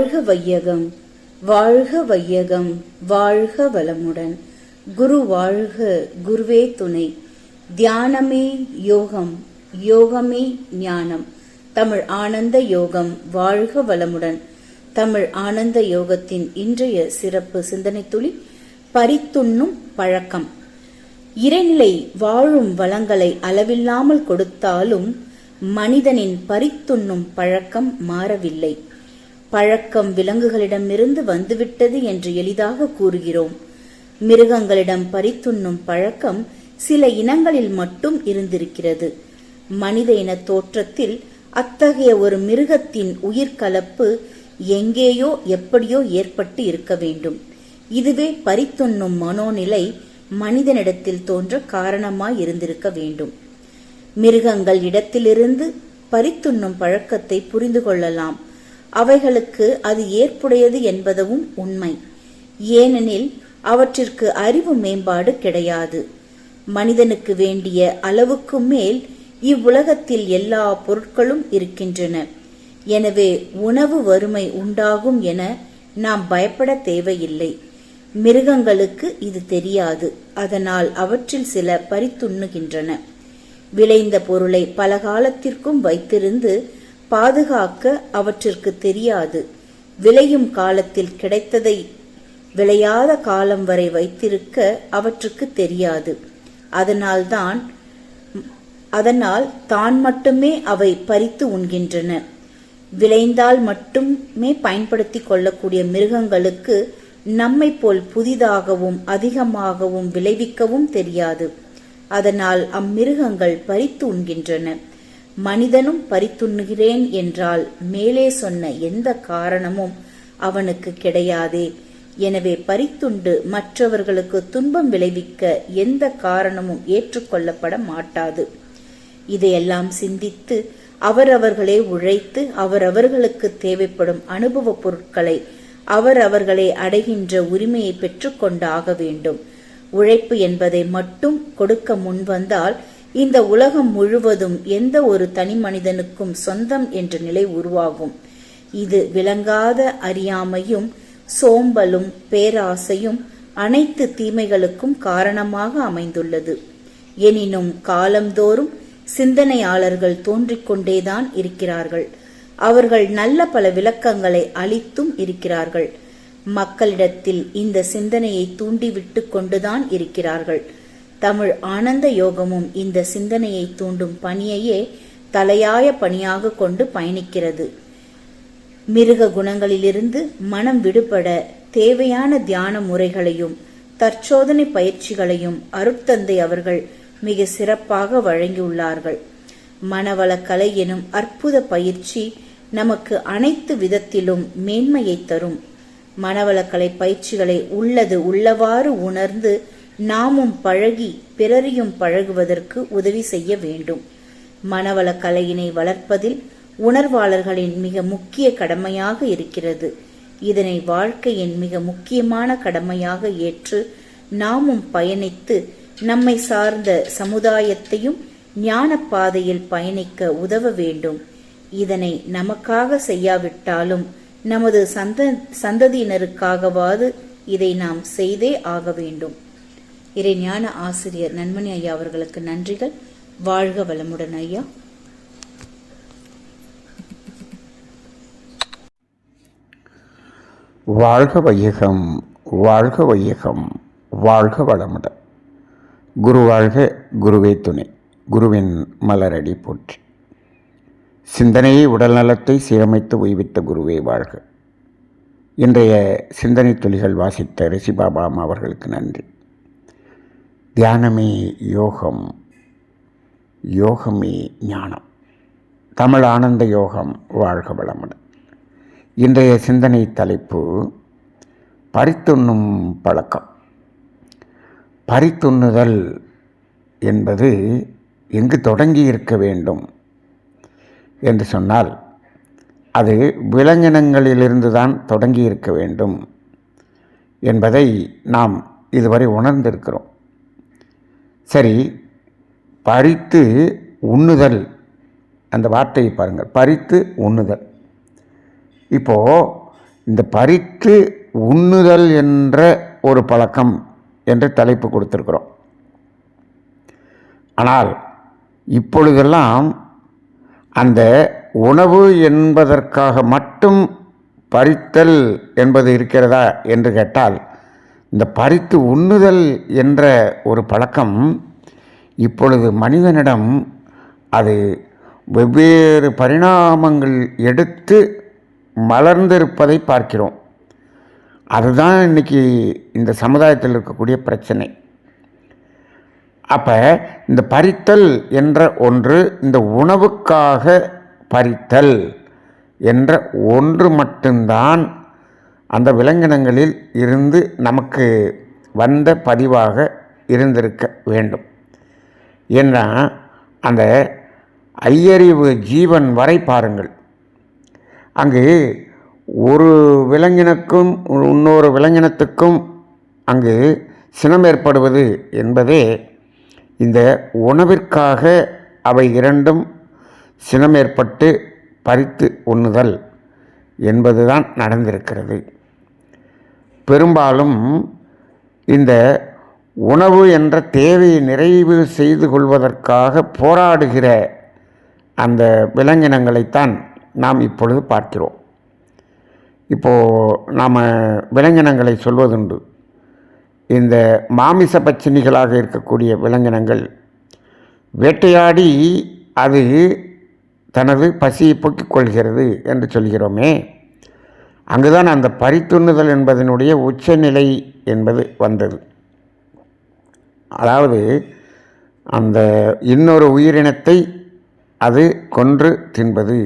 வாழ்க வையகம் வாழ்க வையகம் வாழ்க வளமுடன். குரு வாழ்க குருவே துணை. தியானமே யோகம் யோகமே ஞானம். தமிழ் ஆனந்த யோகம் வாழ்க வளமுடன். தமிழ் ஆனந்த யோகத்தின் இன்றைய சிறப்பு சிந்தனை துளி பறித்துண்ணும் பழக்கம். இறைநிலை வாழும் வளங்களை அளவில்லாமல் கொடுத்தாலும் மனிதனின் பறித்துண்ணும் பழக்கம் மாறவில்லை. பழக்கம் விலங்குகளிடமிருந்து வந்துவிட்டது என்று எளிதாக கூறுகிறோம். மிருகங்களிடம் பறித்துண்ணும் பழக்கம் சில இனங்களில் மட்டும் இருந்திருக்கிறது. மனித இன தோற்றத்தில் அத்தகைய ஒரு மிருகத்தின் உயிர்கலப்பு எங்கேயோ எப்படியோ ஏற்பட்டு இருக்க வேண்டும். இதுவே பறித்துண்ணும் மனோநிலை மனிதனிடத்தில் தோன்ற காரணமாய் இருந்திருக்க வேண்டும். மிருகங்கள் இடத்திலிருந்து பறித்துண்ணும் பழக்கத்தை புரிந்து கொள்ளலாம். அவைகளுக்கு அது ஏற்புடையது என்பதும் உண்மை. ஏனெனில் அவற்றிற்கு அறிவு மேம்பாடு கிடையாது. மனிதனுக்கு வேண்டிய அளவுக்கு மேல் இவ்வுலகத்தில் எல்லா பொருட்களும் இருக்கின்றன. எனவே உணவு வறுமை உண்டாகும் என நாம் பயப்பட தேவையில்லை. மிருகங்களுக்கு இது தெரியாது. அதனால் அவற்றில் சில பறித்துண்ணுகின்றன. விளைந்த பொருளை பல காலத்திற்கும் வைத்திருந்து பாதுகாக்க அவற்றிற்கு தெரியாது. விளையும் காலத்தில் கிடைத்ததை விளையாத காலம் வரை வைத்திருக்க அவற்றுக்கு தெரியாது. அதனால்தான் அதனால் தான் மட்டுமே அவை பறித்து உண்கின்றன. விளைந்தால் மட்டுமே பயன்படுத்தி கொள்ளக்கூடிய மிருகங்களுக்கு நம்மை போல் புதிதாகவும் அதிகமாகவும் விளைவிக்கவும் தெரியாது. அதனால் அம்மிருகங்கள் பறித்து உண்கின்றன. மனிதனும் பறித்துண்ணுகிறேன் என்றால் மேலே சொன்ன எந்த காரணமும் அவனுக்கு கிடையாதே. எனவே பறித்துண்டு மற்றவர்களுக்கு துன்பம் விளைவிக்க எந்த காரணமும் ஏற்றுக்கொள்ளப்பட மாட்டாது. இதையெல்லாம் சிந்தித்து அவரவர்களே உழைத்து அவரவர்களுக்கு தேவைப்படும் அனுபவ பொருட்களை அவரவர்களே அடைகின்ற உரிமையை பெற்றுக்கொண்டாக வேண்டும். உழைப்பு என்பதை மட்டும் கொடுக்க முன்வந்தால் இந்த உலகம் முழுவதும் எந்த ஒரு தனி மனிதனுக்கும் சொந்தம் என்ற நிலை உருவாகும். இது விளங்காத அறியாமையும் சோம்பலும் பேராசையும் அனைத்து தீமைகளுக்கும் காரணமாக அமைந்துள்ளது. எனினும் காலந்தோறும் சிந்தனையாளர்கள் தோன்றிக்கொண்டேதான் இருக்கிறார்கள். அவர்கள் நல்ல பல விளக்கங்களை அளித்தும் இருக்கிறார்கள். மக்களிடத்தில் இந்த சிந்தனையை தூண்டிவிட்டு கொண்டுதான் இருக்கிறார்கள். தமிழ் ஆனந்த யோகமும் இந்த சிந்தனையை தூண்டும் பணியையே தலையாய பணியாக கொண்டு பயணிக்கிறது. மிருக குணங்களிலிருந்து மனம் விடுபட தேவையான தியான முறைகளையும் தற்சோதனை பயிற்சிகளையும் அருட்தந்தை அவர்கள் மிக சிறப்பாக வழங்கியுள்ளார்கள். மனவளக்கலை எனும் அற்புத பயிற்சி நமக்கு அனைத்து விதத்திலும் மேன்மையை தரும். மனவளக்கலை பயிற்சிகளை உள்ளது உள்ளவாறு உணர்ந்து நாமும் பழகி பிறரையும் பழகுவதற்கு உதவி செய்ய வேண்டும். மனவளக்கலையினை வளர்ப்பதில் உணர்வாளர்களின் மிக முக்கிய கடமையாக இருக்கிறது. இதனை வாழ்க்கையின் மிக முக்கியமான கடமையாக ஏற்று நாமும் பயணித்து நம்மை சார்ந்த சமுதாயத்தையும் ஞான பாதையில் பயணிக்க உதவ வேண்டும். இதனை நமக்காக செய்யாவிட்டாலும் நமது சந்த சந்ததியினருக்காகவாது இதை நாம் செய்தே ஆக வேண்டும். இறைஞான ஆசிரியர் நன்மணி ஐயா அவர்களுக்கு நன்றிகள். வாழ்க வளமுடன் ஐயா. வாழ்க வையகம் வாழ்க வையகம் வாழ்க வளமுடன் குரு வாழ்க குருவே துணை குருவின் மலரடி போற்றி. சிந்தனையை உடல் நலத்தை சீரமைத்து உய்வித்த குருவே வாழ்க. இன்றைய சிந்தனை துளிகள் வாசித்த ரிஷிபாபாம் அவர்களுக்கு நன்றி. தியானமே யோகம். யோகமே ஞானம். தமிழ் ஆனந்த யோகம் வாழ்க வளமுடன். இன்றைய சிந்தனை தலைப்பு பறித்துண்ணும் பழக்கம். பறித்துண்ணுதல் என்பது எங்கு தொடங்கி இருக்க வேண்டும் என்று சொன்னால் அது விலங்கினங்களிலிருந்து தான் தொடங்கி இருக்க வேண்டும் என்பதை நாம் இதுவரை உணர்ந்திருக்கிறோம். சரி பறித்து உண்ணுதல். அந்த வார்த்தையை பாருங்கள். பறித்து உண்ணுதல். இப்போது இந்த பறித்து உண்ணுதல் என்ற ஒரு பழக்கம் என்று தலைப்பு கொடுத்துருக்குறோம். ஆனால் இப்பொழுதெல்லாம் அந்த உணவு என்பதற்காக மட்டும் பறித்தல் என்பது இருக்கிறதா என்று கேட்டால் இந்த பறித்து உண்ணுதல் என்ற ஒரு பழக்கம் இப்பொழுது மனிதனிடம் அது வெவ்வேறு பரிணாமங்கள் எடுத்து மலர்ந்திருப்பதை பார்க்கிறோம். அதுதான் இன்னைக்கு இந்த சமுதாயத்தில் இருக்கக்கூடிய பிரச்சனை. அப்போ இந்த பறித்தல் என்ற ஒன்று இந்த உணவுக்காக பறித்தல் என்ற ஒன்று மட்டும்தான் அந்த விலங்கினங்களில் இருந்து நமக்கு வந்த பதிவாக இருந்திருக்க வேண்டும். ஏன்னா அந்த ஐயறிவு ஜீவன் வரை பாருங்கள். அங்கு ஒரு விலங்கினக்கும் இன்னொரு விலங்கினத்துக்கும் அங்கு சினம் ஏற்படுவது என்பதே இந்த உணவிற்காக அவை இரண்டும் சினம் ஏற்பட்டு பறித்து உண்ணுதல் என்பதுதான் நடந்திருக்கிறது. பெரும்பாலும் இந்த உணவு என்ற தேவையை நிறைவு செய்து கொள்வதற்காக போராடுகிற அந்த விலங்கினங்களைத்தான் நாம் இப்பொழுது பார்க்கிறோம். இப்போது நாம் விலங்கினங்களை சொல்வதுண்டு. இந்த மாமிச பச்சினிகளாக இருக்கக்கூடிய விலங்கினங்கள் வேட்டையாடி அது தனது பசியை போக்கிக் கொள்கிறது என்று சொல்கிறோமே. அங்குதான் அந்த பறித்துண்ணுதல் என்பதனுடைய உச்சநிலை என்பது வந்தது. அதாவது அந்த இன்னொரு உயிரினத்தை அது கொன்று தின்பது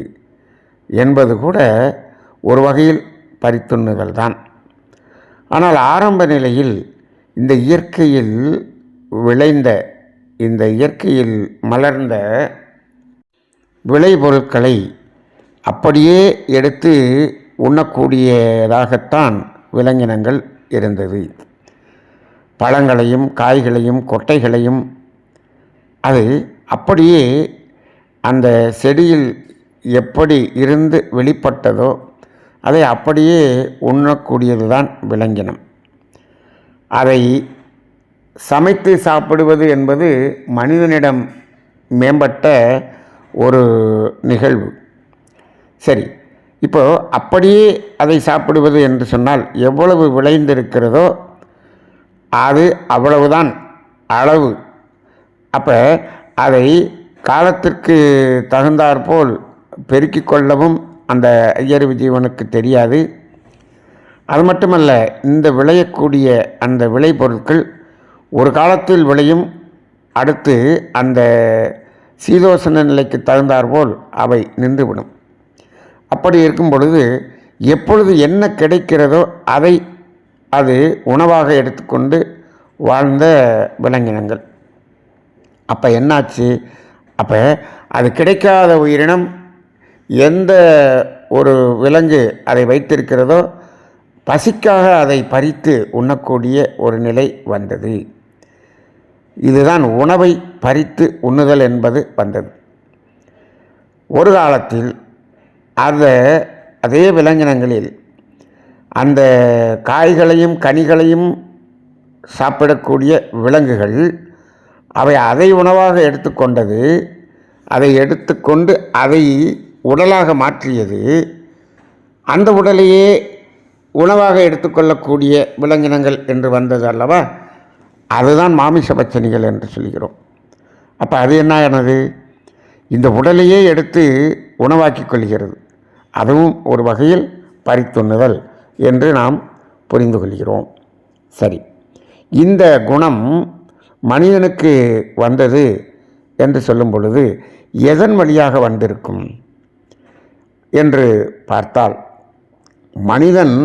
என்பது கூட ஒரு வகையில் பறித்துண்ணுதல் தான். ஆனால் ஆரம்ப நிலையில் இந்த இயற்கையில் விளைந்த இந்த இயற்கையில் மலர்ந்த விளைபொருட்களை அப்படியே எடுத்து உண்ணக்கூடியதாகத்தான் விலங்கினங்கள் இருந்தது. பழங்களையும் காய்களையும் கொட்டைகளையும் அது அப்படியே அந்த செடியில் எப்படி இருந்து வெளிப்பட்டதோ அதை அப்படியே உண்ணக்கூடியது தான் விலங்கினம். அதை சமைத்து சாப்பிடுவது என்பது மனிதனிடம் மேம்பட்ட ஒரு நிகழ்வு. சரி இப்போ அப்படியே அதை சாப்பிடுவது என்று சொன்னால் எவ்வளவு விளைந்திருக்கிறதோ அது அவ்வளவுதான் அளவு. அப்போ அதை காலத்திற்கு தகுந்தாற்போல் பெருக்கிக் கொள்ளவும் அந்த ஐயறிவு ஜீவனுக்கு தெரியாது. அது மட்டுமல்ல இந்த விளையக்கூடிய அந்த விளைபொருட்கள் ஒரு காலத்தில் விளையும் அடுத்து அந்த சீதோசன நிலைக்கு தகுந்தாற்போல் அவை நின்றுவிடும். அப்படி இருக்கும் பொழுது எப்பொழுது என்ன கிடைக்கிறதோ அதை அது உணவாக எடுத்துக்கொண்டு வாழ்ந்த விலங்கினங்கள். அப்போ என்னாச்சு? அப்போ அது கிடைக்காத உயிரினம் எந்த ஒரு விலங்கு அதை வைத்திருக்கிறதோ பசிக்காக அதை பறித்து உண்ணக்கூடிய ஒரு நிலை வந்தது. இதுதான் உணவை பறித்து உண்ணுதல் என்பது வந்தது. ஒரு காலத்தில் அந்த அதே விலங்கினங்களில் அந்த காய்களையும் கனிகளையும் சாப்பிடக்கூடிய விலங்குகள் அவை அதை உணவாக எடுத்துக்கொண்டது அதை எடுத்துக்கொண்டு அதை உடலாக மாற்றியது. அந்த உடலையே உணவாக எடுத்துக்கொள்ளக்கூடிய விலங்கினங்கள் என்று வந்தது அல்லவா? அதுதான் மாமிச பச்சனிகள் என்று சொல்கிறோம். அப்போ அது என்ன ஆனது? இந்த உடலையே எடுத்து உணவாக்கி கொள்கிறது. அதுவும் ஒரு வகையில் பறித்துண்ணுதல் என்று நாம் புரிந்து கொள்கிறோம். சரி. இந்த குணம் மனிதனுக்கு வந்தது என்று சொல்லும் பொழுது எதன் வழியாக வந்திருக்கும் என்று பார்த்தால் மனிதன்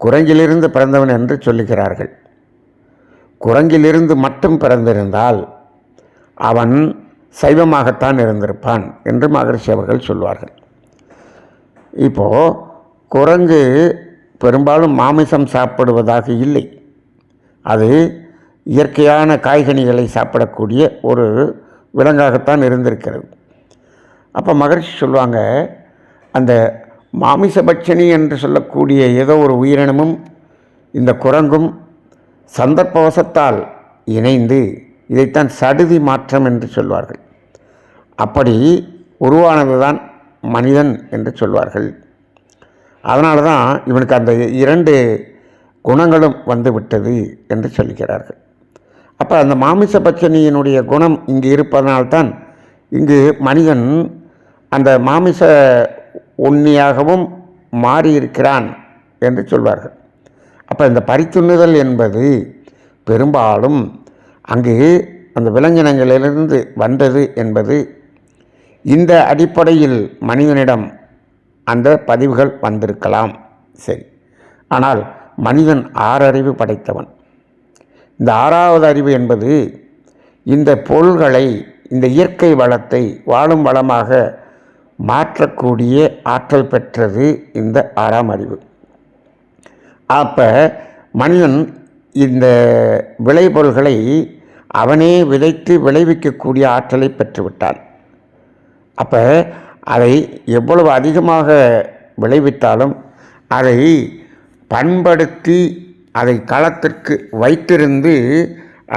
குரங்கிலிருந்து பிறந்தவன் என்று சொல்லுகிறார்கள். குரங்கிலிருந்து மட்டும் பிறந்திருந்தால் அவன் சைவமாகத்தான் இருந்திருப்பான் என்று மகரிஷி அவர்கள் சொல்வார்கள். இப்போது குரங்கு பெரும்பாலும் மாமிசம் சாப்பிடுவதாக இல்லை. அது இயற்கையான காய்கனிகளை சாப்பிடக்கூடிய ஒரு விலங்காகத்தான் இருந்திருக்கிறது. அப்போ மகர்ஷி சொல்லுவாங்க அந்த மாமிசபட்சணி என்று சொல்லக்கூடிய ஏதோ ஒரு உயிரினமும் இந்த குரங்கும் சந்தர்ப்பவசத்தால் இணைந்து இதைத்தான் சடுதி மாற்றம் என்று சொல்வார்கள். அப்படி உருவானது தான் மனிதன் என்று சொல்வார்கள். அதனால தான் இவனுக்கு அந்த இரண்டு குணங்களும் வந்து விட்டது என்று சொல்கிறார்கள். அப்போ அந்த மாமிச பச்சனியினுடைய குணம் இங்கு இருப்பதனால்தான் இங்கு மனிதன் அந்த மாமிச உண்ணியாகவும் மாறியிருக்கிறான் என்று சொல்வார்கள். அப்போ இந்த பரித்துண்ணுதல் என்பது பெரும்பாலும் அங்கு அந்த விலங்கினங்களிலிருந்து வந்தது என்பது இந்த அடிப்படையில் மனிதனிடம் அந்த பதிவுகள் வந்திருக்கலாம். சரி. ஆனால் மனிதன் ஆறறிவு படைத்தவன். இந்த ஆறாவது அறிவு என்பது இந்த பொருள்களை இந்த இயற்கை வளத்தை வாழும் வளமாக மாற்றக்கூடிய ஆற்றல் பெற்றது இந்த ஆறாம் அறிவு. அப்போ மனிதன் இந்த விளைபொருள்களை அவனே விதைத்து விளைவிக்கக்கூடிய ஆற்றலை பெற்றுவிட்டான். அப்போ அதை எவ்வளவு அதிகமாக விளைவித்தாலும் அதை பண்படுத்தி அதை களத்திற்கு வைத்திருந்து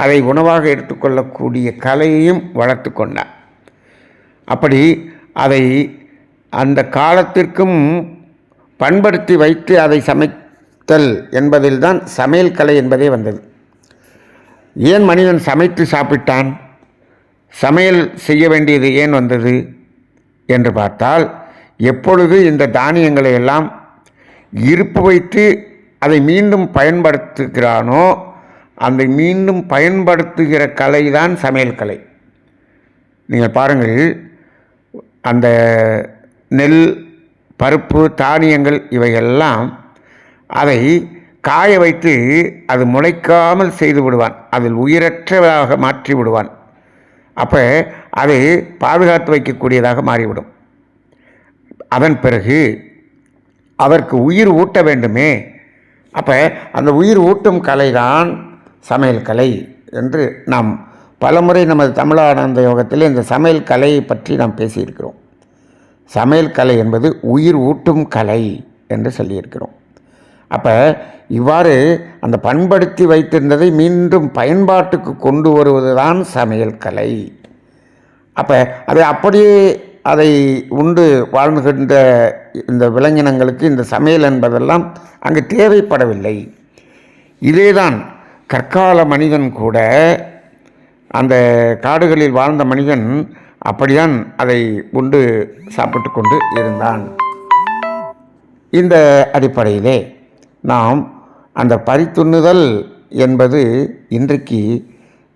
அதை உணவாக எடுத்துக்கொள்ளக்கூடிய கலையையும் வளர்த்து கொண்டான் அப்படி அதை அந்த காலத்திற்கும் பண்படுத்தி வைத்து அதை சமைத்தல் என்பதில்தான் சமையல் கலை என்பதே வந்தது. ஏன் மனிதன் சமைத்து சாப்பிட்டான்? சமையல் செய்ய வேண்டியது ஏன் வந்தது? என்று பார்த்தால் எப்பொழுது இந்த தானியங்களை எல்லாம் இருப்பு வைத்து அதை மீண்டும் பயன்படுத்துகிறானோ அந்த மீண்டும் பயன்படுத்துகிற கலை தான் சமையல் கலை. நீங்கள் பாருங்கள் அந்த நெல் பருப்பு தானியங்கள் இவையெல்லாம் அதை காய வைத்து அது முளைக்காமல் செய்து விடுவான். அதில் உயிரற்றதாக மாற்றி விடுவான். அப்போ அது பாதுகாத்து வைக்கக்கூடியதாக மாறிவிடும். அதன் பிறகு அதற்கு உயிர் ஊட்ட வேண்டுமே. அப்போ அந்த உயிர் ஊட்டும் கலைதான் சமையல் கலை என்று நாம் பலமுறை நமது தமிழானந்த யோகத்தில் இந்த சமையல் கலையை பற்றி நாம் பேசியிருக்கிறோம். சமையல் கலை என்பது உயிர் ஊட்டும் கலை என்று சொல்லியிருக்கிறோம். அப்போ இவ்வாறு அந்த பண்படுத்தி வைத்திருந்ததை மீண்டும் பயன்பாட்டுக்கு கொண்டு வருவது தான் சமையல் கலை. அப்போ அதை அப்படியே அதை உண்டு வாழ்ந்துகின்ற இந்த விலங்கினங்களுக்கு இந்த சமையல் என்பதெல்லாம் அங்கு தேவைப்படவில்லை. இதேதான் கற்கால மனிதன் கூட அந்த காடுகளில் வாழ்ந்த மனிதன் அப்படிதான் அதை உண்டு சாப்பிட்டு கொண்டு இருந்தான். இந்த அடிப்படையிலே நாம் அந்த பறித்துண்ணுதல் என்பது இன்றைக்கு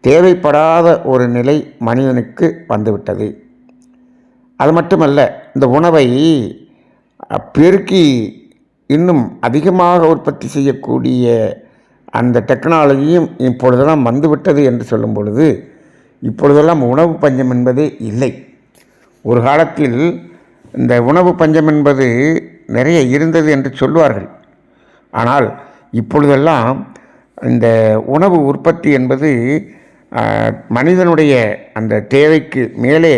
தேவைப்படாத ஒரு நிலை மனிதனுக்கு வந்துவிட்டது. அது மட்டுமல்ல இந்த உணவை பெருக்கி இன்னும் அதிகமாக உற்பத்தி செய்யக்கூடிய அந்த டெக்னாலஜியும் இப்பொழுதெல்லாம் வந்துவிட்டது என்று சொல்லும் பொழுது இப்பொழுதெல்லாம் உணவு பஞ்சம் என்பதே இல்லை. ஒரு காலத்தில் இந்த உணவு பஞ்சம் என்பது நிறைய இருந்தது என்று சொல்வார்கள். ஆனால் இப்பொழுதெல்லாம் இந்த உணவு உற்பத்தி என்பது மனிதனுடைய அந்த தேவைக்கு மேலே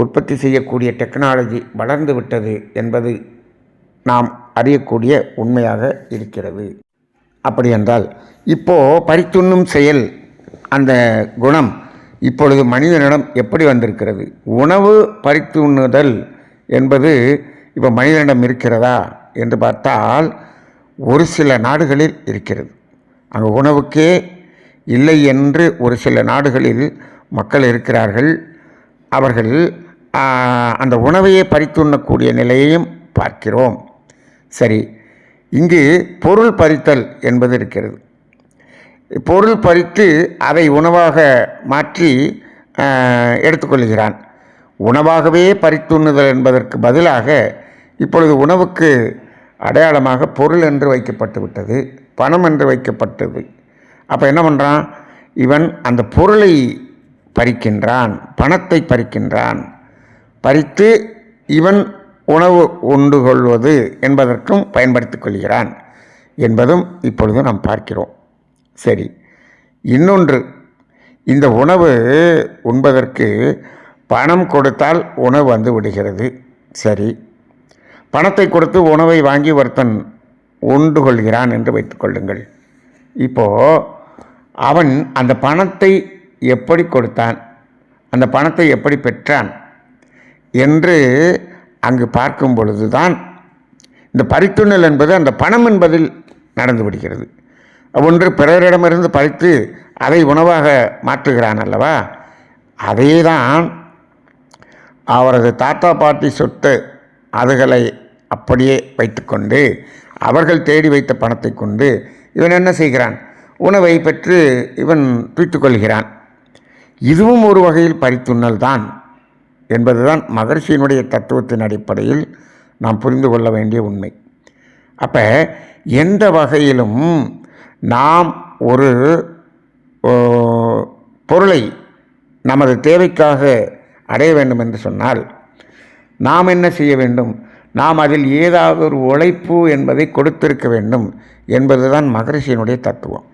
உற்பத்தி செய்யக்கூடிய டெக்னாலஜி வளர்ந்து விட்டது என்பது நாம் அறியக்கூடிய உண்மையாக இருக்கிறது. அப்படி என்றால் இப்போது பறித்துண்ணும் செயல் அந்த குணம் இப்பொழுது மனிதனிடம் எப்படி வந்திருக்கிறது? உணவு பறித்துண்ணுதல் என்பது இப்போ மனிதனிடம் இருக்கிறதா என்று பார்த்தால் ஒரு சில நாடுகளில் இருக்கிறது. அங்கே உணவுக்கே இல்லை என்று ஒரு சில நாடுகளில் மக்கள் இருக்கிறார்கள். அவர்கள் அந்த உணவையே பறித்துண்ணக்கூடிய நிலையையும் பார்க்கிறோம். சரி இங்கு பொருள் பறித்தல் என்பது இருக்கிறது. பொருள் பறித்து அதை உணவாக மாற்றி எடுத்துக்கொள்கிறான். உணவாகவே பறித்துண்ணுதல் என்பதற்கு பதிலாக இப்பொழுது உணவுக்கு அடையாளமாக பொருள் என்று வைக்கப்பட்டு விட்டது பணம் என்று வைக்கப்பட்டது. அப்போ என்ன பண்ணுறான் இவன் அந்த பொருளை பறிக்கின்றான் பணத்தை பறிக்கின்றான். பறித்து இவன் உணவு உண்டு கொள்வது என்பதற்கும் பயன்படுத்தி கொள்கிறான் என்பதும் இப்பொழுது நாம் பார்க்கிறோம். சரி இன்னொன்று இந்த உணவு உண்பதற்கு பணம் கொடுத்தால் உணவு வந்து விடுகிறது. சரி பணத்தை கொடுத்து உணவை வாங்கி ஒருத்தன் உண்டு கொள்கிறான் என்று வைத்துக்கொள்ளுங்கள் இப்போது அவன் அந்த பணத்தை எப்படி கொடுத்தான்? அந்த பணத்தை எப்படி பெற்றான்? என்று அங்கு பார்க்கும் பொழுதுதான் இந்த பறித்துண்ணல் என்பது அந்த பணம் என்பதில் நடந்து விடுகிறது. ஒன்று பிறரிடமிருந்து பறித்து அதை உணவாக மாற்றுகிறான் அல்லவா? அதே தான் அவரது தாத்தா பாட்டி சொத்து அதுகளை அப்படியே வைத்துக்கொண்டு அவர்கள் தேடி வைத்த பணத்தை கொண்டு இவன் என்ன செய்கிறான்? உணவை பெற்று இவன் துய்த்துக்கொள்கிறான் இதுவும் ஒரு வகையில் பறித்துண்ணல் தான் என்பதுதான் மகர்ஷியினுடைய தத்துவத்தின் அடிப்படையில் நாம் புரிந்து கொள்ள வேண்டிய உண்மை. அப்போ எந்த வகையிலும் நாம் ஒரு பொருளை நமது தேவைக்காக அடைய வேண்டும் என்று சொன்னால் நாம் என்ன செய்ய வேண்டும்? நாம் அதில் ஏதாவது ஒரு உழைப்பு என்பதை கொடுத்திருக்க வேண்டும் என்பதுதான் மகரிஷியினுடைய தத்துவம்.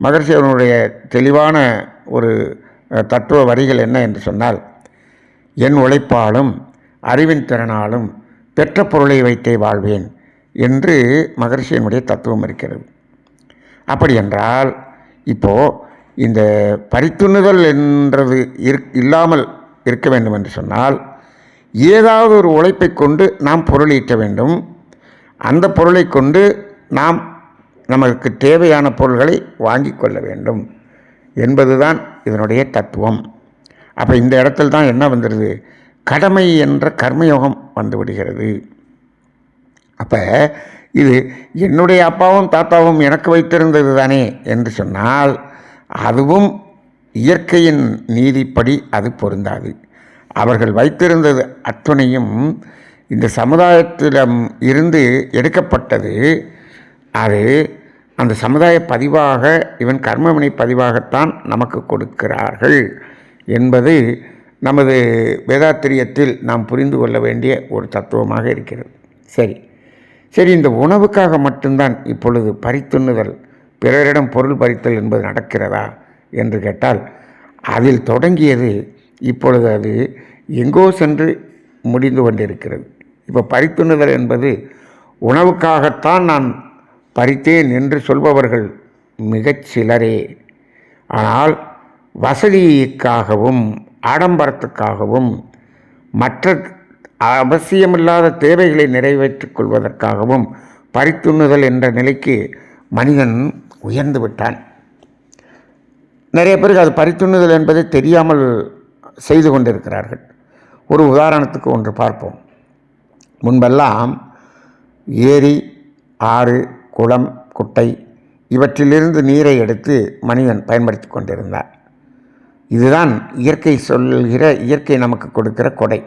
மகரிஷியனுடைய தெளிவான ஒரு தத்துவ வரிகள் என்ன என்று சொன்னால் என் உழைப்பாலும் அறிவின் திறனாலும் பெற்ற பொருளை வைத்தே வாழ்வேன் என்று மகரிஷியனுடைய தத்துவம் இருக்கிறது. அப்படி என்றால் இப்போது இந்த பரித்துணுதல் என்றது இருக் இல்லாமல் இருக்க வேண்டும் என்று சொன்னால் ஏதாவது ஒரு உழைப்பை கொண்டு நாம் பொருளீட்ட வேண்டும். அந்த பொருளை கொண்டு நாம் நமக்கு தேவையான பொருள்களை வாங்கி கொள்ள வேண்டும் என்பதுதான் இதனுடைய தத்துவம். அப்போ இந்த இடத்தில் தான் என்ன வந்துடுது கடமை என்ற கர்மயோகம் வந்து விடுகிறது. அப்போ இது என்னுடைய அப்பாவும் தாத்தாவும் எனக்கு வைத்திருந்தது தானே என்று சொன்னால் அதுவும் இயற்கையின் நீதிப்படி அது பொருந்தாது. அவர்கள் வைத்திருந்தது அத்துணையும் இந்த சமுதாயத்திடம் இருந்து எடுக்கப்பட்டது. அது அந்த சமுதாய பதிவாக இவன் கர்மவினை பதிவாகத்தான் நமக்கு கொடுக்கிறார்கள் என்பது நமது வேதாத்திரியத்தில் நாம் புரிந்து கொள்ள வேண்டிய ஒரு தத்துவமாக இருக்கிறது. சரி. சரி இந்த உணவுக்காக மட்டும்தான் இப்பொழுது பறித்துண்ணுதல் பிறரிடம் பொருள் பறித்தல் என்பது நடக்கிறதா என்று கேட்டால் அதில் தொடங்கியது இப்பொழுது அது எங்கோ சென்று முடிந்து கொண்டிருக்கிறது. இப்போ பறித்துண்ணுதல் என்பது உணவுக்காகத்தான் நான் பறித்தேன் என்று சொல்பவர்கள் மிகச் சிலரே. ஆனால் வசதிக்காகவும் ஆடம்பரத்துக்காகவும் மற்ற அவசியமில்லாத தேவைகளை நிறைவேற்றிக் கொள்வதற்காகவும் பறித்துண்ணுதல் என்ற நிலைக்கு மனிதன் உயர்ந்து விட்டான். நிறைய பேருக்கு அது பறித்துண்ணுதல் என்பதை தெரியாமல் செய்து கொண்டிருக்கிறார்கள். ஒரு உதாரணத்துக்கு ஒன்று பார்ப்போம். முன்பெல்லாம் ஏரி ஆறு குளம் குட்டை இவற்றிலிருந்து நீரை எடுத்து மனிதன் பயன்படுத்தி கொண்டிருந்தார். இதுதான் இயற்கை சொல்கிற இயற்கை நமக்கு கொடுக்கிற கொடை.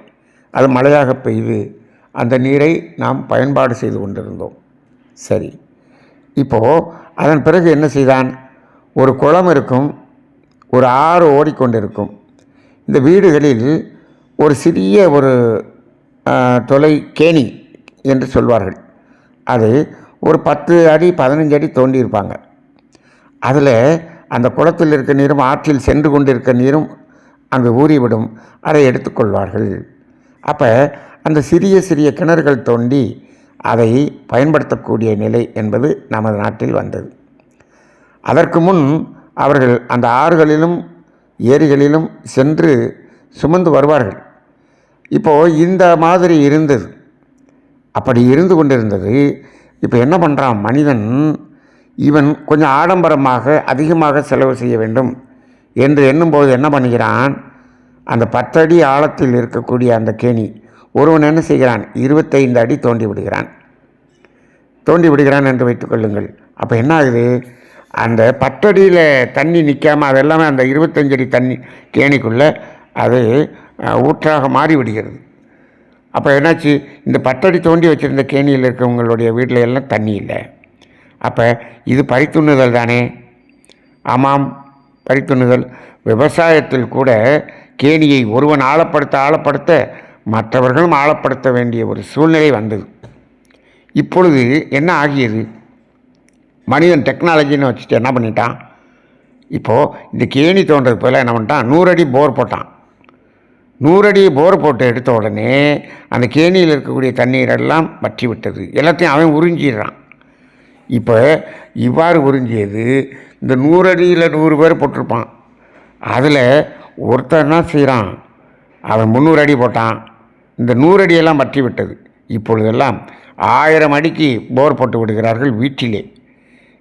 அது மழையாக பெய்து அந்த நீரை நாம் பயன்பாடு செய்து கொண்டிருந்தோம். சரி. இப்போது அதன் பிறகு என்ன செய்தான்? ஒரு குளம் இருக்கும் ஒரு ஆறு ஓடிக்கொண்டிருக்கும். இந்த வீடுகளில் ஒரு சிறிய ஒரு தொலை கேணி என்று சொல்வார்கள். அது ஒரு பத்து அடி பதினஞ்சு அடி தோண்டியிருப்பாங்க அதில் அந்த குளத்தில் இருக்க நீரும் ஆற்றில் சென்று கொண்டிருக்க நீரும் அங்கு ஊறிவிடும். அதை எடுத்துக்கொள்வார்கள் அப்போ அந்த சிறிய சிறிய கிணறுகள் தோண்டி அதை பயன்படுத்தக்கூடிய நிலை என்பது நமது நாட்டில் வந்தது. அதற்கு முன் அவர்கள் அந்த ஆறுகளிலும் ஏரிகளிலும் சென்று சுமந்து வருவார்கள். இப்போது இந்த மாதிரி இருந்தது. அப்படி இருந்து கொண்டிருந்தது. இப்போ என்ன பண்ணுறான் மனிதன் இவன் கொஞ்சம் ஆடம்பரமாக அதிகமாக செலவு செய்ய வேண்டும் என்று எண்ணும்போது என்ன பண்ணுகிறான்? அந்த பத்தடி ஆழத்தில் இருக்கக்கூடிய அந்த கேணி ஒருவன் என்ன செய்கிறான்? இருபத்தைந்து அடி தோண்டி விடுகிறான். தோண்டி விடுகிறான் என்று வைத்துக்கொள்ளுங்கள் அப்போ என்ன ஆகுது? அந்த பத்தடியில் தண்ணி நிற்காமல் அதெல்லாமே அந்த இருபத்தஞ்சடி தண்ணி கேணிக்குள்ளே அது ஊற்றாக மாறி விடுகிறது அப்போ என்னாச்சு? இந்த பத்தடி தோண்டி வச்சுருந்த கேணியில் இருக்கவங்களுடைய வீட்டில் எல்லாம் தண்ணி இல்லை. அப்போ இது பறித்துண்ணுதல் தானே? ஆமாம் பறித்துண்ணுதல். விவசாயத்தில் கூட கேணியை ஒருவன் ஆழப்படுத்த ஆழப்படுத்த மற்றவர்களும் ஆழப்படுத்த வேண்டிய ஒரு சூழ்நிலை வந்தது. இப்பொழுது என்ன ஆகியது? மனிதன் டெக்னாலஜின்னு வச்சுட்டு என்ன பண்ணிட்டான்? இப்போது இந்த கேணி தோன்றது போல் என்ன பண்ணிட்டான்? நூறு அடி போர் போட்டான். நூறடி போர் போட்டு எடுத்த உடனே அந்த கேணியில் இருக்கக்கூடிய தண்ணீரெல்லாம் வற்றி விட்டது. எல்லாத்தையும் அவன் உறிஞ்சிடுறான். இப்போ இவ்வாறு உறிஞ்சியது இந்த நூறடியில் நூறு பேர் போட்டிருப்பான். அதில் ஒருத்தன் என்ன செய்கிறான் அவன் முந்நூறு அடி போட்டான். இந்த நூறு அடியெல்லாம் வற்றி விட்டது. இப்பொழுதெல்லாம் ஆயிரம் அடிக்கு போர் போட்டு விடுகிறார்கள் வீட்டிலே.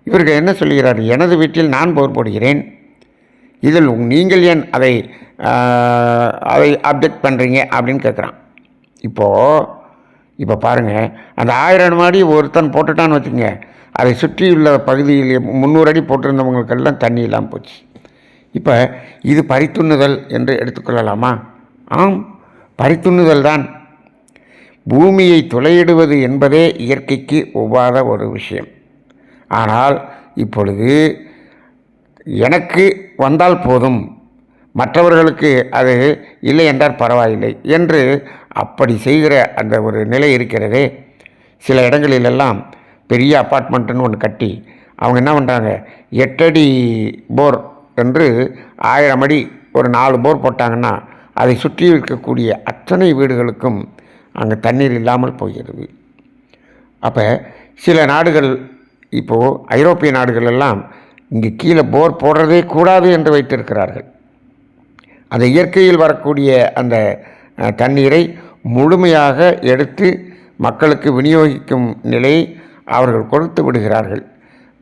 இவர்கள் என்ன சொல்கிறார்? எனது வீட்டில் நான் போர் போடுகிறேன் இதில் நீங்கள் ஏன் அதை அதை அப்ஜெக்ட் பண்ணுறீங்க அப்படின்னு கேட்குறான். இப்போது இப்போ பாருங்கள் அந்த ஆயிரம் மாடி ஒருத்தன் போட்டுட்டான்னு வச்சுங்க அதை சுற்றியுள்ள பகுதியில் முந்நூறு அடி போட்டிருந்தவங்களுக்கெல்லாம் தண்ணி இல்லாமல் போச்சு. இப்போ இது பறித்துண்ணுதல் என்று எடுத்துக்கொள்ளலாமா? ஆம் பறித்துண்ணுதல் தான். பூமியை துளையிடுவது என்பதே இயற்கைக்கு ஒவ்வாத ஒரு விஷயம். ஆனால் இப்பொழுது எனக்கு வந்தால் போதும். மற்றவர்களுக்கு அது இல்லை என்றால் பரவாயில்லை என்று அப்படி செய்கிற அந்த ஒரு நிலை இருக்கிறதே. சில இடங்களிலெல்லாம் பெரிய அப்பார்ட்மெண்ட்டுன்னு ஒன்று கட்டி அவங்க என்ன பண்ணுறாங்க எட்டடி போர் என்று ஆயிரம் அடி ஒரு நாலு போர் போட்டாங்கன்னா அதை சுற்றி இருக்கக்கூடிய அத்தனை வீடுகளுக்கும் அங்கே தண்ணீர் இல்லாமல் போகிறது. அப்போ சில நாடுகள் இப்போது ஐரோப்பிய நாடுகள் எல்லாம் இங்கே கீழே போர் போடுறதே கூடாது என்று வைத்திருக்கிறார்கள். அந்த இயற்கையில் வரக்கூடிய அந்த தண்ணீரை முழுமையாக எடுத்து மக்களுக்கு விநியோகிக்கும் நிலையை அவர்கள் கொடுத்து விடுகிறார்கள்.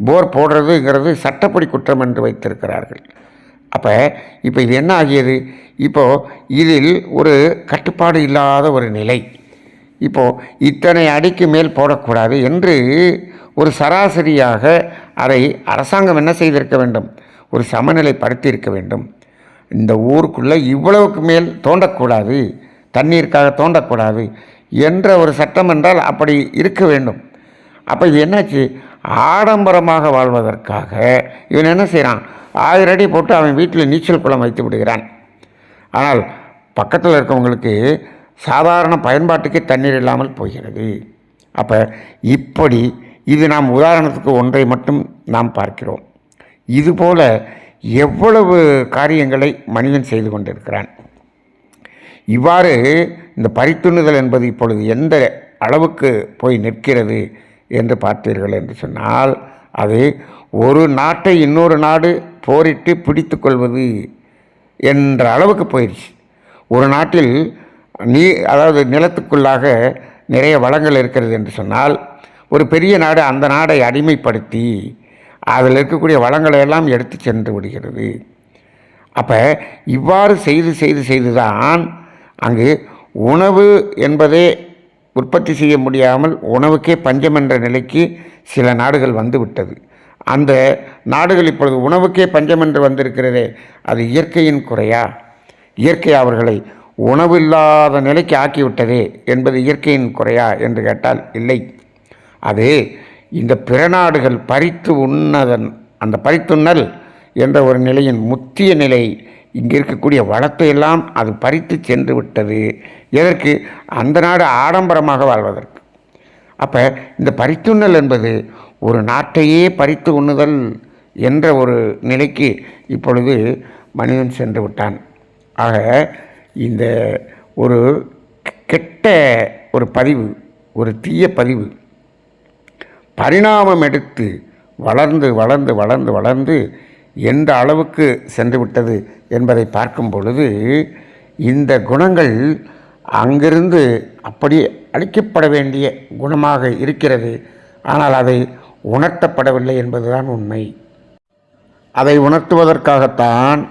போர் போடுறதுங்கிறது சட்டப்படி குற்றம் என்று வைத்திருக்கிறார்கள். அப்போ இப்போ இது என்ன ஆகியது? இப்போது இதில் ஒரு கட்டுப்பாடு இல்லாத ஒரு நிலை. இப்போது இத்தனை அடிக்கு மேல் போடக்கூடாது என்று ஒரு சராசரியாக அதை அரசாங்கம் என்ன செய்திருக்க வேண்டும்? ஒரு சமநிலைப்படுத்தி இருக்க வேண்டும். இந்த ஊருக்குள்ளே இவ்வளவுக்கு மேல் தோண்டக்கூடாது. தண்ணீருக்காக தோண்டக்கூடாது என்ற ஒரு சட்டம் என்றால் அப்படி இருக்க வேண்டும். அப்போ இது என்னாச்சு? ஆடம்பரமாக வாழ்வதற்காக இவன் என்ன செய்கிறான் ஆயிரம் அடி போட்டு அவன் வீட்டில் நீச்சல் குளம் வைத்து விடுகிறான். ஆனால் பக்கத்தில் இருக்கவங்களுக்கு சாதாரண பயன்பாட்டுக்கே தண்ணீர் இல்லாமல் போகிறது. அப்போ இப்படி இது நாம் உதாரணத்துக்கு ஒன்றை மட்டும் நாம் பார்க்கிறோம். இதுபோல் எவ்வளவு காரியங்களை மனிதன் செய்து கொண்டிருக்கிறான். இவ்வாறு இந்த பரித்துண்ணுதல் என்பது இப்பொழுது எந்த அளவுக்கு போய் நிற்கிறது என்று பார்த்தீர்கள் என்று சொன்னால் அது ஒரு நாட்டை இன்னொரு நாடு போரிட்டு பிடித்து கொள்வது என்ற அளவுக்கு போயிடுச்சு. ஒரு நாட்டில் நீ அதாவது நிலத்துக்குள்ளாக நிறைய வளங்கள் இருக்கிறது என்று சொன்னால் ஒரு பெரிய நாடு அந்த நாடை அடிமைப்படுத்தி அதில் இருக்கக்கூடிய வளங்களை எல்லாம் எடுத்து சென்று விடுகிறது. அப்போ இவ்வாறு செய்து செய்து செய்து தான் அங்கு உணவு என்பதே உற்பத்தி செய்ய முடியாமல் உணவுக்கே பஞ்சம் என்ற நிலைக்கு சில நாடுகள் வந்து விட்டது. அந்த நாடுகள் இப்பொழுது உணவுக்கே பஞ்சம் என்று வந்திருக்கிறதே அது இயற்கையின் குறையா? இயற்கை அவர்களை உணவில்லாத நிலைக்கு ஆக்கிவிட்டது என்பது இயற்கையின் குறையா என்று கேட்டால் இல்லை. அது இந்த பிற நாடுகள் பறித்து உண்ணதன் அந்த பறித்துண்ணல் என்ற ஒரு நிலையின் முத்திய நிலை இங்கே இருக்கக்கூடிய வளத்தை எல்லாம் அது பறித்து சென்று விட்டது. எதற்கு? அந்த நாடு ஆடம்பரமாக வாழ்வதற்கு. அப்போ இந்த பறித்துண்ணல் என்பது ஒரு நாட்டையே பறித்து உண்ணுதல் என்ற ஒரு நிலைக்கு இப்பொழுது மனிதன் சென்று விட்டான். ஆக இந்த ஒரு கெட்ட ஒரு பதிவு ஒரு தீய பதிவு பரிணாமம் எடுத்து வளர்ந்து வளர்ந்து வளர்ந்து வளர்ந்து எந்த அளவுக்கு சென்று விட்டது என்பதை பார்க்கும் பொழுது இந்த குணங்கள் அங்கிருந்து அப்படி அழிக்கப்பட வேண்டிய குணமாக இருக்கிறது. ஆனால் அதை உணர்த்தப்படவில்லை என்பதுதான் உண்மை. அதை உணர்த்துவதற்காகத்தான்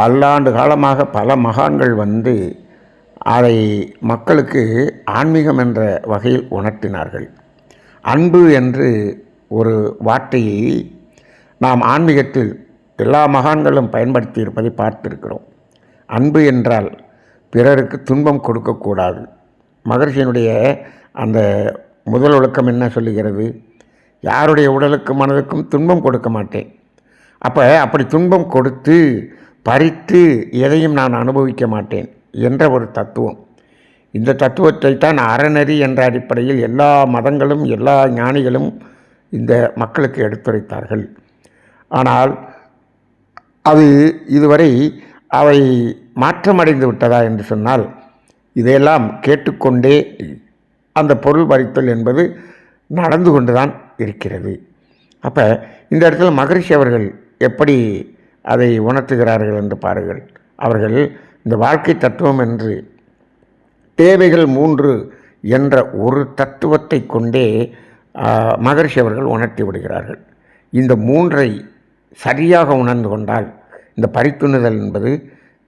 பல்லாண்டு காலமாக பல மகான்கள் வந்து அதை மக்களுக்கு ஆன்மீகம் என்ற வகையில் உணர்த்தினார்கள். அன்பு என்று ஒரு வார்த்தையை நாம் ஆன்மீகத்தில் எல்லா மகான்களும் பயன்படுத்தி இருப்பதை பார்த்திருக்கிறோம். அன்பு என்றால் பிறருக்கு துன்பம் கொடுக்கக்கூடாது. மகர்ஷியினுடைய அந்த முதல் ஒழுக்கம் என்ன சொல்லுகிறது? யாருடைய உடலுக்கும் மனதுக்கும் துன்பம் கொடுக்க மாட்டேன். அப்போ அப்படி துன்பம் கொடுத்து பறித்து எதையும் நான் அனுபவிக்க மாட்டேன் என்ற ஒரு தத்துவம். இந்த தத்துவத்தை தான் அறநெறி என்ற அடிப்படையில் எல்லா மதங்களும் எல்லா ஞானிகளும் இந்த மக்களுக்கு எடுத்துரைத்தார்கள். ஆனால் அது இதுவரை அவை மாற்றமடைந்து விட்டதா என்று சொன்னால் இதையெல்லாம் கேட்டுக்கொண்டே அந்த பொருள் பறித்தல் என்பது நடந்து கொண்டு தான் இருக்கிறது. அப்போ இந்த இடத்துல மகரிஷி அவர்கள் எப்படி அதை உணர்த்துகிறார்கள் என்று பாருங்கள். அவர்கள் இந்த வாழ்க்கை தத்துவம் என்று தேவைகள் மூன்று என்ற ஒரு தத்துவத்தை கொண்டே மகர்ஷி அவர்கள் உணர்த்தி விடுகிறார்கள். இந்த மூன்றை சரியாக உணர்ந்து கொண்டால் இந்த பரித்துணுதல் என்பது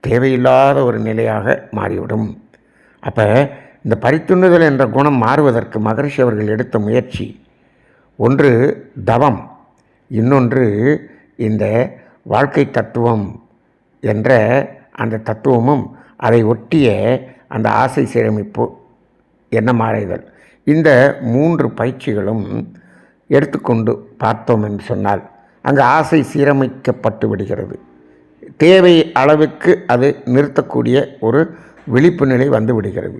தேவையில்லாத ஒரு நிலையாக மாறிவிடும். அப்போ இந்த பரித்துண்ணுதல் என்ற குணம் மாறுவதற்கு மகரிஷி அவர்கள் எடுத்த முயற்சி. ஒன்று தவம் இன்னொன்று இந்த வாழ்க்கை தத்துவம் என்ற அந்த தத்துவமும் அதை ஒட்டிய அந்த ஆசை சீரமைப்பு எண்ணமாறைதல் இந்த மூன்று பயிற்சிகளும் எடுத்துக்கொண்டு பார்த்தோம் என்று சொன்னால் அங்கே ஆசை சீரமைக்கப்பட்டு விடுகிறது. தேவை அளவுக்கு அது நிறுத்தக்கூடிய ஒரு விழிப்பு நிலை வந்து விடுகிறது.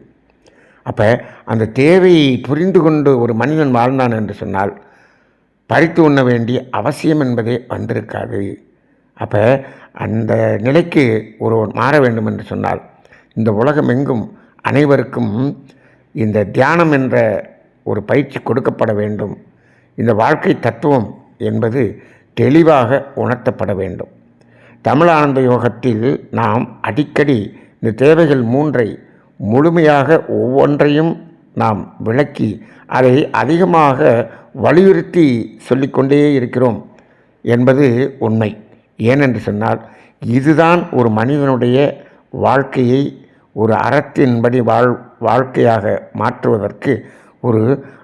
அப்போ அந்த தேவையை புரிந்து கொண்டு ஒரு மனிதன் வாழ்ந்தான் என்று சொன்னால் பறித்து உண்ண வேண்டிய அவசியம் என்பதே வந்திருக்காது. அப்போ அந்த நிலைக்கு ஒருவன் மாற வேண்டும் என்று சொன்னால் இந்த உலகம் எங்கும் அனைவருக்கும் இந்த தியானம் என்ற ஒரு பயிற்சி கொடுக்கப்பட வேண்டும். இந்த வாழ்க்கை தத்துவம் என்பது தெளிவாக உணர்த்தப்பட வேண்டும். தமிழானந்த யோகத்தில் நாம் அடிக்கடி இந்த தேவைகள் மூன்றை முழுமையாக ஒவ்வொன்றையும் நாம் விளக்கி அதை அதிகமாக வலியுறுத்தி சொல்லிக்கொண்டே இருக்கிறோம் என்பது உண்மை. ஏனென்று சொன்னால் இதுதான் ஒரு மனிதனுடைய வாழ்க்கையை ஒரு அறத்தின்படி வாழ் வாழ்க்கையாக மாற்றுவதற்கு ஒரு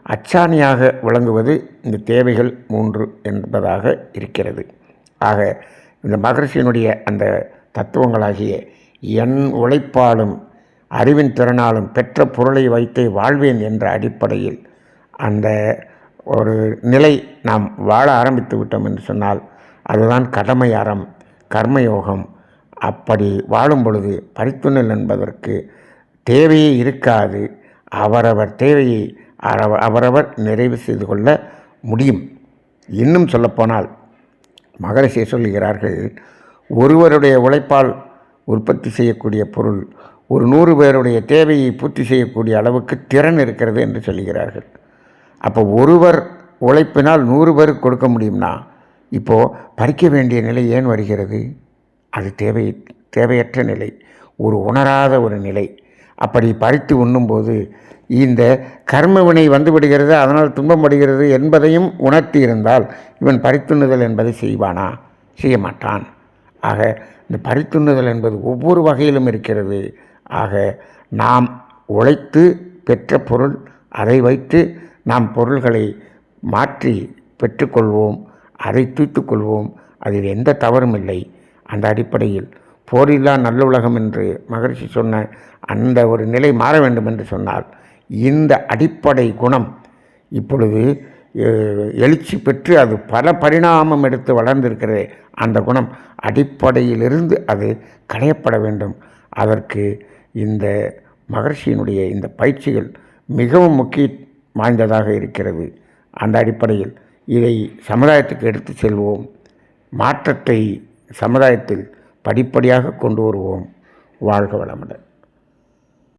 அச்சாணியாக விளங்குவது இந்த தேவைகள் மூன்று என்பதாக இருக்கிறது. ஆக இந்த மகரிஷியினுடைய அந்த தத்துவங்களாகிய என் உழைப்பாலும் அறிவின் திறனாலும் பெற்ற பொருளை வைத்தே வாழ்வேன் என்ற அடிப்படையில் அந்த ஒரு நிலை நாம் வாழ ஆரம்பித்து விட்டோம் என்று சொன்னால் அதுதான் கடமை அறம் கர்மயோகம். அப்படி வாழும் பொழுது பரித்துணல் என்பதற்கு தேவையே இருக்காது. அவரவர் தேவையை அவரவர் நிறைவு செய்து கொள்ள முடியும். இன்னும் சொல்லப்போனால் மகரிஷி சொல்லுகிறார்கள் ஒருவருடைய உழைப்பால் உற்பத்தி செய்யக்கூடிய பொருள் ஒரு நூறு பேருடைய தேவையை பூர்த்தி செய்யக்கூடிய அளவுக்கு திறன் இருக்கிறது என்று சொல்கிறார்கள் அப்போ ஒருவர் உழைப்பினால் நூறு பேருக்கு கொடுக்க முடியும்னா இப்போது பறிக்க வேண்டிய நிலை ஏன் வருகிறது? அது தேவை தேவையற்ற நிலை. ஒரு உணராத ஒரு நிலை. அப்படி பறித்து உண்ணும்போது இந்த கர்மவினை வந்துவிடுகிறது வந்து விடுகிறது அதனால் துன்பப்படுகிறது என்பதையும் உணர்த்தி இருந்தால் இவன் பறித்துண்ணுதல் என்பதை செய்வானா? செய்ய மாட்டான். ஆக இந்த பறித்துண்ணுதல் என்பது ஒவ்வொரு வகையிலும் இருக்கிறது. ஆக நாம் உழைத்து பெற்ற பொருள் அதை வைத்து நாம் பொருள்களை மாற்றி பெற்றுக்கொள்வோம். அதை தூத்துக்கொள்வோம் அதில் எந்த தவறும் இல்லை. அந்த அடிப்படையில் போரில்லா நல்லுலகம் என்று மகரிஷி சொன்ன அந்த ஒரு நிலை மாற வேண்டும் என்று சொன்னால் இந்த அடிப்படை குணம் இப்பொழுது எழுச்சி பெற்று அது பல பரிணாமம் எடுத்து வளர்ந்திருக்கிறது அந்த குணம் அடிப்படையிலிருந்து அது களையப்பட வேண்டும். அதற்கு இந்த மகர்ஷியினுடைய இந்த பயிற்சிகள் மிகவும் முக்கிய வாய்ந்ததாக இருக்கிறது. அந்த அடிப்படையில் இதை சமுதாயத்துக்கு எடுத்து செல்வோம். மாற்றத்தை சமுதாயத்தில் படிப்படியாக கொண்டு வருவோம். வாழ்க வளமுடன்.